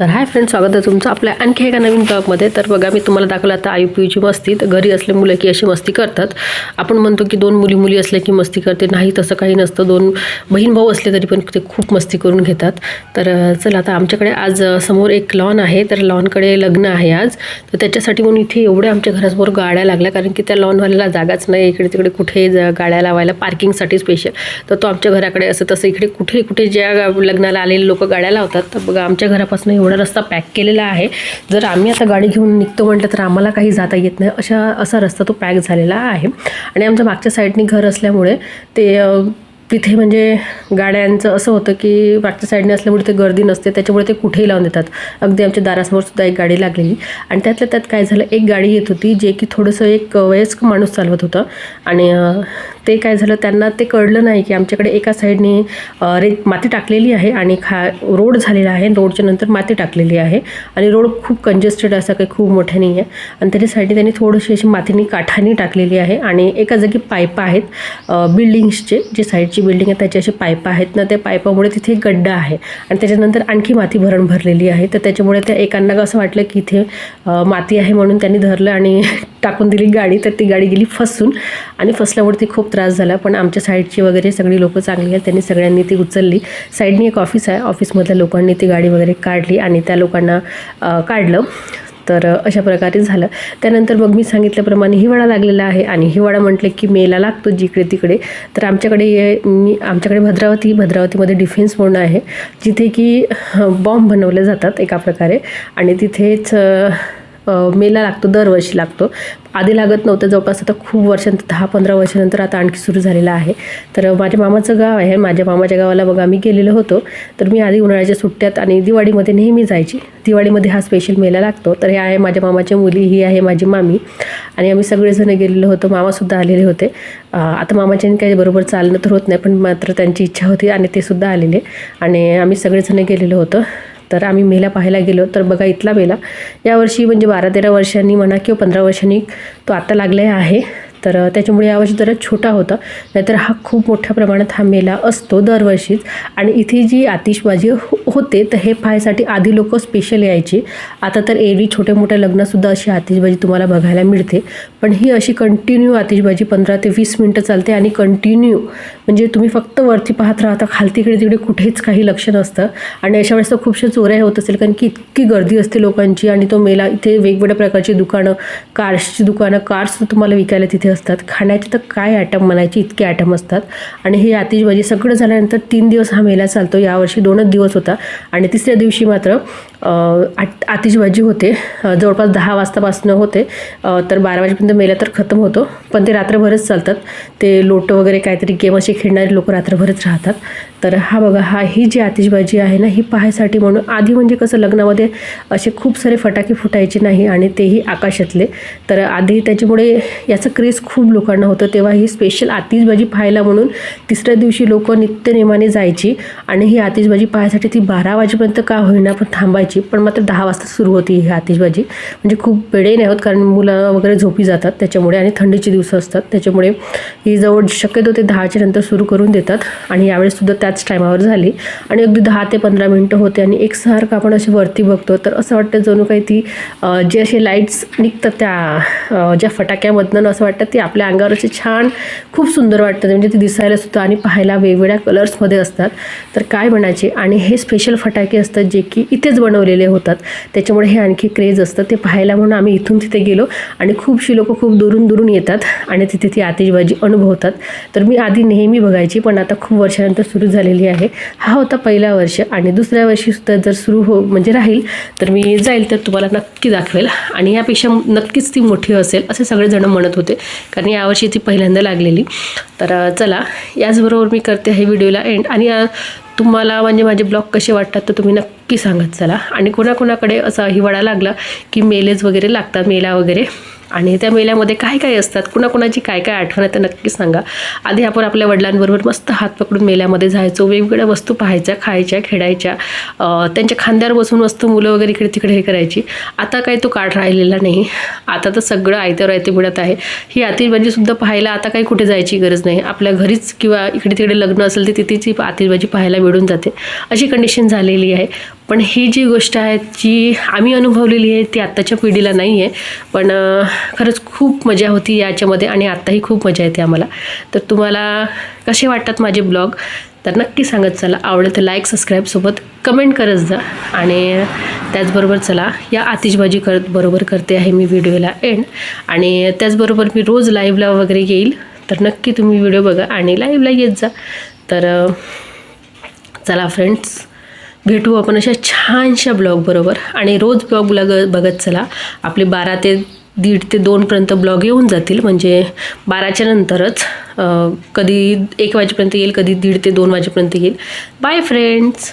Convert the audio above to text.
तर hi friend स्वागत आहे तुमचं आपल्या आणखी एका नवीन ब्लॉगमध्ये तर बघा मी तुम्हाला दाखवलं आता आई पी मस्ती. तर घरी असले मुलं की अशी मस्ती करतात. आपण म्हणतो की दोन मुली मुली असल्या की मस्ती करते. नाही तसं काही नसतं. दोन बहीण भाऊ असले तरी पण ते खूप मस्ती करून घेतात. तर चला आता आमच्याकडे आज समोर एक लॉन आहे. तर लॉनकडे लग्न आहे आज. तर त्याच्यासाठी म्हणून इथे एवढ्या आमच्या घरासमोर गाड्या लागल्या. कारण की त्या लॉनवाल्याला जागाच नाही. इकडे तिकडे कुठे ज- गाड्या लावायला पार्किंगसाठी स्पेशल तर तो आमच्या घराकडे असं तसं इकडे कुठे कुठे ज्या लग्नाला आलेले लोक गाड्या लावतात. तर बघा आमच्या घरापासून एवढं रस्ता पॅक केलेला आहे. जर आम्ही आता गाडी घेऊन निघतो म्हटलं तर आम्हाला काही जाता येत नाही. अशा असा रस्ता तो पॅक झालेला आहे. आणि आमच्या मागच्या साईडनी घर असल्यामुळे ते तिथे म्हणजे गाड्यांचं असं होतं की मागच्या साईडने असल्यामुळे ते गर्दी नसते. त्याच्यामुळे ते कुठेही लावून देतात. अगदी आमच्या दारासमोर सुद्धा एक गाडी लागलेली. आणि त्यातल्या त्यात काय झालं एक गाडी येत होती जे की थोडंसं एक वयस्क माणूस चालवत होतं. आणि ते काय झालं त्यांना ते कळलं नाही की आमच्याकडे एका साईडने रे माती टाकलेली आहे आणि खा रोड झालेला आहे. रोडच्या नंतर माती टाकलेली आहे आणि रोड खूप कंजेस्टेड असं काही खूप मोठा नाही आहे. आणि त्याच्या साईडने त्यांनी थोडीशी अशी मातीनी काठानी टाकलेली आहे आणि एका जागी पाईप आहेत बिल्डिंग्सचे. जे साईडची बिल्डिंग आहे त्याचे असे पाईप आहेत ना त्या पाईपामुळे तिथे गड्डा आहे आणि त्याच्यानंतर आणखी माती भरण भरलेली आहे. तर त्याच्यामुळे त्या एकांना असं वाटलं की इथे माती आहे म्हणून त्यांनी धरलं आणि टाकून दिली गाडी तर ती गाडी गेली फसून आणि फसल्यावरती खूप त्रास झाला. पण आमच्या साईडची वगैरे सगळी लोकं चांगली आहेत त्यांनी सगळ्यांनी ती उचलली. साईडनी एक ऑफिस आहे ऑफिसमधल्या लोकांनी ती गाडी वगैरे काढली आणि त्या लोकांना काढलं. तर अशा प्रकारे झालं. त्यानंतर मग मी सांगितल्याप्रमाणे हिवाळा लागलेला आहे आणि हिवाळा म्हटलं की मेला लागतो जिकडे तिकडे. तर आमच्याकडे ये- मी आमच्याकडे भद्रावती भद्रावतीमध्ये डिफेन्स म्हणून आहे. जिथे की बॉम्ब बनवले जातात एका प्रकारे. आणि तिथेच मेला लागतो दरवर्षी लागतो. आधी लागत नव्हतं जवळपास आता खूप वर्षांतर दहा पंधरा वर्षानंतर आता आणखी सुरू झालेलं आहे. तर माझ्या मामाचं गाव आहे माझ्या मामाच्या गावाला बघा आम्ही गेलेलो होतो. तर मी आधी उन्हाळ्याच्या सुट्ट्यात आणि दिवाळीमध्ये नेहमी जायची. दिवाळीमध्ये हा स्पेशल मेला लागतो. तर हे आहे माझ्या मामाच्या मुली ही आहे माझी मामी. आणि आम्ही सगळेजण गेलेलो होतो मामासुद्धा आलेले होते. आता मामाच्याने काही बरोबर चालणं तर होत नाही पण मात्र त्यांची इच्छा होती आणि ते सुद्धा आलेले. आणि आम्ही सगळेजण गेलेलो होतो. तर आम्ही मेला पाहायला गेलो. तर बघा इथला मेला. यावर्षी म्हणजे बारा तेरा वर्षांनी म्हणा किंवा पंधरा वर्षांनी तो आता लागला आहे. तर त्याच्यामुळे यावर्षी जरा छोटा होता. नाहीतर हा खूप मोठ्या प्रमाणात हा मेला असतो दरवर्षीच. आणि इथे जी आतिषबाजी हो- होते तर हे पाहायसाठी आधी लोक स्पेशल यायची. आता तर एरवी छोट्या मोठ्या लग्नासुद्धा अशी आतिषबाजी तुम्हाला बघायला मिळते. पण ही अशी कंटिन्यू आतिषबाजी पंधरा ते वीस मिनटं चालते आणि कंटिन्यू म्हणजे तुम्ही फक्त वरती पाहत राहता खालती इकडे तिकडे कुठेच काही लक्ष नसतं. आणि अशा वेळेस तर खूपशा चोऱ्या होत असेल कारण की इतकी गर्दी असते लोकांची आणि तो मेला इथे वेगवेगळ्या प्रकारची दुकानं कार्सची दुकानं कार्स तुम्हाला विकायला तिथे असतात. खाण्याचे तर काय ॲटम म्हणायचे इतके ॲटम असतात. आणि हे आतिषबाजी सगळं झाल्यानंतर तीन दिवस हा मेला चालतो. यावर्षी दोनच दिवस होता. आणि तिसऱ्या दिवशी मात्र अं, आत आतिषबाजी होते. जवळपास दहा वाजतापासून होते. तर बारा वाजेपर्यंत मेला तर खतम होतो. पण ते रात्रभरच चालतात. ते लोटं वगैरे काहीतरी गेम असे खेळणारे लोक रात्रभरच राहतात. तर हा बघा हा ही जी आतिषबाजी आहे ना ही पाहायसाठी म्हणून आधी म्हणजे कसं लग्नामध्ये असे खूप सारे फटाके फुटायचे नाही आणि तेही आकाशातले. तर आधी त्याच्यामुळे याचं क्रेज खूप लोकांना होतं. तेव्हा ही स्पेशल आतिषबाजी पाहायला म्हणून तिसऱ्या दिवशी लोक नित्यनेमाने जायची आणि ही आतिषबाजी पाहायसाठी ती बारा वाजेपर्यंत का होईना पण थांबायची. पण मात्र दहा वाजता सुरू होती ही आतिषबाजी म्हणजे खूप वेळही नाही होत कारण मुलं वगैरे झोपी जातात. त्याच्यामुळे आणि थंडीचे दिवस असतात. त्याच्यामुळे ही जवळ शक्यतो ते दहाच्या नंतर सुरू करून देतात. आणि यावेळेस सुद्धा त्याच टायमावर झाली. आणि अगदी दहा ते पंधरा मिनटं होते आणि एकसारखं आपण असे वरती बघतो तर असं वाटतं जणू काही ती जे असे लाईट्स निघतात त्या ज्या फटाक्यामधनं असं वाटतं ती आपल्या अंगावर असे छान खूप सुंदर वाटतं. म्हणजे ती दिसायला सुद्धा आणि पाहायला वेगवेगळ्या कलर्समध्ये असतात. तर काय म्हणायचे? आणि हे स्पेशल फटाके असतात जे की इथेच बनवलेले होतात. त्याच्यामुळे हे आणखी क्रेज असतं. ते पाहायला म्हणून आम्ही इथून तिथे गेलो आणि खूपशी लोकं खूप दुरून दुरून येतात आणि तिथे ती आतिषबाजी अनुभवतात. तर मी आधी नेहमी बघायची पण आता खूप वर्षानंतर सुरू झालेली आहे. हा होता पहिला वर्ष आणि दुसऱ्या वर्षीसुद्धा जर सुरू हो म्हणजे राहील तर मी जाईल तर तुम्हाला नक्की दाखवेल. आणि यापेक्षा नक्कीच ती मोठी असेल असे सगळेजण म्हणत होते कारण यावर्षी ती पहिल्यांदा लागलेली. तर चला याचबरोबर मी करते हे व्हिडिओला एंड आणि तुम्हाला म्हणजे माझे ब्लॉग कसे वाटतात तर तुम्ही नक्की सांगत चला. आणि कोणाकोणाकडे असा हिवाळा लागला की मेलेज वगैरे लागतात मेला वगैरे. आणि त्या मेल्यामध्ये काय काय असतात कुणाकुणाची काय काय आठवण आहे तर नक्की सांगा. आधी आपण आपल्या वडिलांबरोबर मस्त हात पकडून मेल्यामध्ये जायचो वेगवेगळ्या वस्तू पाहायच्या खायच्या खेळायच्या त्यांच्या खांद्यावर बसून मस्त मुलं वगैरे इकडे तिकडे हे करायची. आता काही तो काळ राहिलेला नाही. आता तर सगळं आयत्यावर आयते मिळत आहे. ही आतिषबाजीसुद्धा पाहायला आता काही कुठे जायची गरज नाही. आपल्या घरीच किंवा इकडे तिकडे लग्न असेल तर तिथेच ही आतिषबाजी पाहायला मिळून जाते. अशी कंडिशन झालेली आहे. पण ही जी गोष्ट आहे जी आम्ही अनुभवलेली आहे ती आत्ताच्या पिढीला नाही आहे पण खरंच खूप मजा होती याच्यामध्ये आणि आत्ताही खूप मजा येते आम्हाला. तर तुम्हाला कसे वाटतात माझे ब्लॉग? तर नक्की सांगत चला. आवडेल तर लाईक सबस्क्राईबसोबत कमेंट करत जा. आणि त्याचबरोबर चला या आतिषबाजी करत बरोबर करते आहे मी व्हिडिओला एंड आणि त्याचबरोबर मी रोज लाईव्हला वगैरे येईल. तर नक्की तुम्ही व्हिडिओ बघा आणि लाईव्हला येत जा. तर चला फ्रेंड्स भेटू आपण अशा छानशा ब्लॉग बरोबर. आणि रोज ब्लॉग बघ बघत चला. आपले बारा ते दीड ते दोनपर्यंत ब्लॉग येऊन जातील. म्हणजे बाराच्या नंतरच कधी एक वाजेपर्यंत येईल कधी दीड ते दोन वाजेपर्यंत येईल. Bye friends